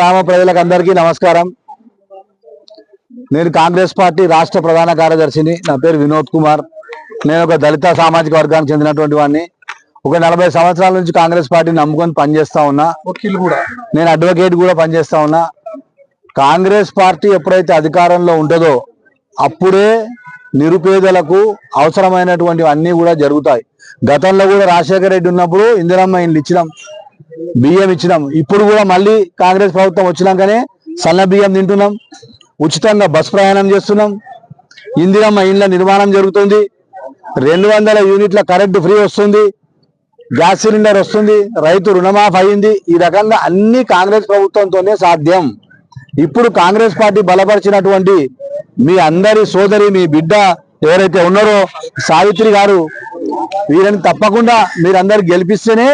గ్రామ ప్రజలకు అందరికీ నమస్కారం. నేను కాంగ్రెస్ పార్టీ రాష్ట్ర ప్రధాన కార్యదర్శిని నా పేరు వినోద్ కుమార్. నేను ఒక దళిత సామాజిక వర్గానికి చెందినటువంటి వాడిని. ఒక నలభై సంవత్సరాల నుంచి కాంగ్రెస్ పార్టీని నమ్ముకొని పనిచేస్తా ఉన్నా. వకీలు కూడా. నేను అడ్వకేట్ కూడా పనిచేస్తా ఉన్నా. కాంగ్రెస్ పార్టీ ఎప్పుడైతే అధికారంలో ఉంటుందో అప్పుడే నిరుపేదలకు అవసరమైనటువంటి అన్ని కూడా జరుగుతాయి. గతంలో కూడా రాజశేఖర రెడ్డి ఉన్నప్పుడు ఇందిరమ్మ ఇండ్లు ఇచ్చినాం. బియ్యం ఇచ్చినాం. ఇప్పుడు కూడా మళ్ళీ కాంగ్రెస్ ప్రభుత్వం వచ్చినాకనే సన్న బియ్యం తింటున్నాం. ఉచితంగా బస్ ప్రయాణం చేస్తున్నాం. ఇందిరమ్మ ఇండ్ల నిర్మాణం జరుగుతుంది. రెండు వందల యూనిట్ల కరెంటు ఫ్రీ వస్తుంది. గ్యాస్ సిలిండర్ వస్తుంది. రైతు రుణమాఫ్ అయింది. ఈ రకంగా అన్ని కాంగ్రెస్ ప్రభుత్వంతోనే సాధ్యం. ఇప్పుడు కాంగ్రెస్ పార్టీ బలపరిచినటువంటి మీ అందరి సోదరి మీ బిడ్డ ఎవరైతే ఉన్నారో సావిత్రి గారు వీరిని తప్పకుండా మీరందరు గెలిపిస్తేనే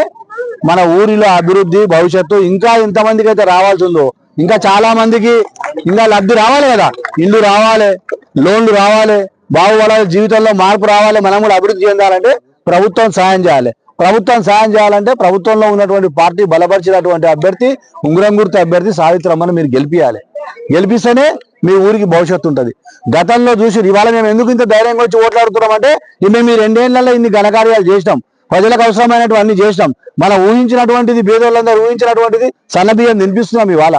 మన ఊరిలో అభివృద్ధి భవిష్యత్తు ఇంకా ఎంతమందికి అయితే రావాల్సి ఉందో ఇంకా చాలా మందికి ఇంకా లబ్ధి రావాలి కదా. ఇల్లు రావాలి లోన్లు రావాలి బాగుపడాలి జీవితంలో మార్పు రావాలి మనం కూడా అభివృద్ధి చెందాలంటే ప్రభుత్వం సాయం చేయాలి. ప్రభుత్వం సాయం చేయాలంటే ప్రభుత్వంలో ఉన్నటువంటి పార్టీ బలపరిచినటువంటి అభ్యర్థి ఉంగరం గుర్తు అభ్యర్థి సావిత్రమ్మను మీరు గెలిపియాలి. గెలిపిస్తేనే మీ ఊరికి భవిష్యత్తు ఉంటుంది. గతంలో చూసి ఇవాళ మేము ఎందుకు ఇంత ధైర్యంగా వచ్చి ఓట్లాడుతున్నాం అంటే మేము ఈ రెండేళ్ళలో ఇన్ని ఘనకార్యాలు చేసినాం. ప్రజలకు అవసరమైనటువంటి చేసినాం. మనం ఊహించినటువంటిది పేదోళ్ళందరూ ఊహించినటువంటిది సన్నబియ్యం తినిపిస్తున్నాం ఇవాళ.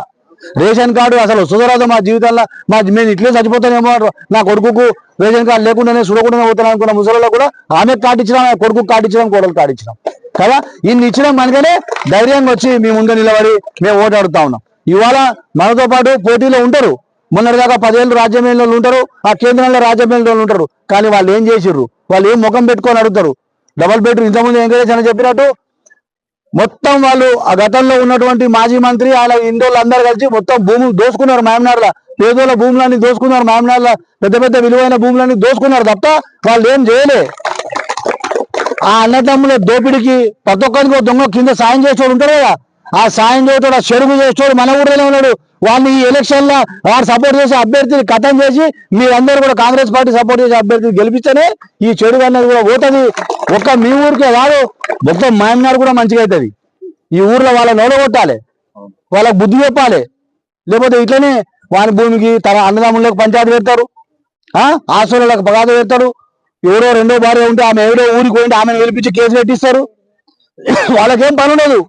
రేషన్ కార్డు అసలు సుధరాదు మా జీవితంలో మా మేము ఇట్లే చచ్చిపోతానేమో నా కొడుకుకు రేషన్ కార్డు లేకుండానే చూడకుండానే పోతాను అనుకున్న ముసలిలో కూడా ఆమె కార్డు ఇచ్చినాం కొడుకు కార్డు ఇచ్చినాం కోడలు కార్డు ఇచ్చినాం. కదా? ఇన్ని ఇచ్చినాం మనకనే ధైర్యంగా వచ్చి మీ ముందు నిలబడి మేము ఓటాడుతా ఉన్నాం. ఇవాళ మనతో పాటు పోటీలో ఉంటారు. మొన్నటిదాకా పదేళ్ళు రాజ్యమేళ్ళు ఉంటారు. ఆ కేంద్రంలో రాజ్యమేళ్ళు ఉంటారు. కానీ వాళ్ళు ఏం చేసిర్రు? వాళ్ళు ఏం ముఖం పెట్టుకొని అడుగుతారు? డబల్ బెడ్రూమ్ ఇంతకుముందు ఎంకరేజ్ అని చెప్పినట్టు మొత్తం వాళ్ళు ఆ గతంలో ఉన్నటువంటి మాజీ మంత్రి అలా ఇండోళ్ళు అందరు కలిసి మొత్తం భూములు దోసుకున్నారు మాయమనార్ల. పేదోళ్ళ భూములన్నీ దోసుకున్నారు మాయమనార్ల. పెద్ద పెద్ద విలువైన భూములన్నీ దోసుకున్నారు తప్ప వాళ్ళు ఏం చేయలే. ఆ అన్నదమ్ముల దోపిడికి ప్రతి ఒక్కరికి దొంగ కింద సాయం చేసేవాడు ఉంటారు కదా. ఆ సాయం చేసేవాడు ఆ చెరుగు చేసేవాడు మన ఊరిలో ఉన్నాడు. వాళ్ళు ఈ ఎలక్షన్లో వాడు సపోర్ట్ చేసే అభ్యర్థిని కథం చేసి మీరందరూ కూడా కాంగ్రెస్ పార్టీ సపోర్ట్ చేసే అభ్యర్థిని గెలిపిస్తేనే ఈ చెడు అన్నది కూడా పోతుంది. ఒక్క మీ ఊరికే కాదు మొత్తం మాయమనాడు కూడా మంచిగా అవుతుంది. ఈ ఊర్లో వాళ్ళని ఓడగొట్టాలి వాళ్ళకి బుద్ధి చెప్పాలి. లేకపోతే ఇట్లనే వాని భూమికి తన అన్నదమ్ములకు పంచాయతీ పెడతారు. ఆ? ఆశ్రయాలకు పగాద పెడతాడు ఎవరో రెండో భార్య ఉంటే ఆమె ఎవరో ఊరికి పోయింటే ఆమెను గెలిపించి కేసు పెట్టిస్తారు. వాళ్ళకేం పని ఉండదు.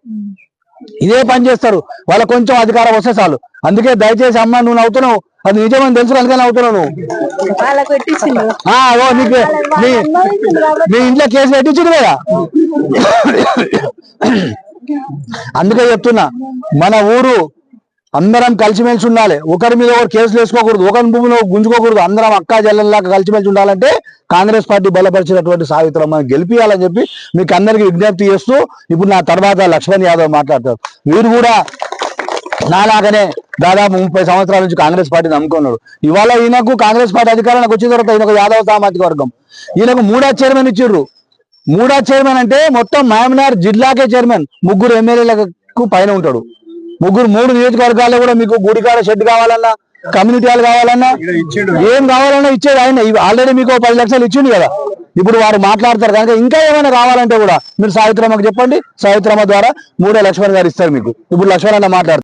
ఇదే పని చేస్తారు. వాళ్ళకి కొంచెం అధికారం వస్తే చాలు. అందుకే దయచేసి అమ్మ నువ్వు నవ్వుతున్నావు. అది నిజమని తెలుసు అందుకే నవ్వుతున్నావు నువ్వు. నీకు నీ నీ ఇంట్లో కేసు పెట్టించుడు కదా? అందుకే చెప్తున్నా. మన ఊరు అందరం కలిసిమెలిసి ఉండాలి. ఒకరి మీద ఒకరు కేసులు వేసుకోకూడదు ఒకరి భూమిలో గుంజుకోకూడదు. అందరం అక్కా జల్లెల్లాగా కలిసిమెలిసి ఉండాలంటే కాంగ్రెస్ పార్టీ బలపరిచినటువంటి సావిత్రమ్మ గెలిపియాలని చెప్పి మీకు అందరికి విజ్ఞప్తి చేస్తూ ఇప్పుడు నా తర్వాత లక్ష్మణ్ యాదవ్ మాట్లాడతారు. వీరు కూడా నాలాగనే దాదాపు ముప్పై సంవత్సరాల నుంచి కాంగ్రెస్ పార్టీ నమ్ముకున్నాడు. ఇవాళ ఈయనకు కాంగ్రెస్ పార్టీ అధికారానికి వచ్చిన తర్వాత ఈయనకు యాదవ సామాజిక వర్గం. ఈయనకు మూడా చైర్మన్ ఇచ్చిర్రు. మూడా చైర్మన్ అంటే మొత్తం మామినార్ జిల్లాకే చైర్మన్. ముగ్గురు ఎమ్మెల్యేలకు పైన ఉంటాడు. ముగ్గురు మూడు నియోజకవర్గాల్లో కూడా మీకు గుడికాడ షెడ్ కావాలన్నా కమ్యూనిటీ హాల్ కావాలన్నా ఏం కావాలన్నా ఇచ్చేది ఆయన. ఆల్రెడీ మీకు పది లక్షలు ఇచ్చిండు కదా. ఇప్పుడు వారు మాట్లాడతారు. కనుక ఇంకా ఏమైనా కావాలంటే కూడా మీరు సావిత్రమ్మకు చెప్పండి. సావిత్రమ్మ ద్వారా మూడే లక్ష్మణ్ గారు ఇస్తారు మీకు. ఇప్పుడు లక్ష్మణ్ అన్న మాట్లాడతారు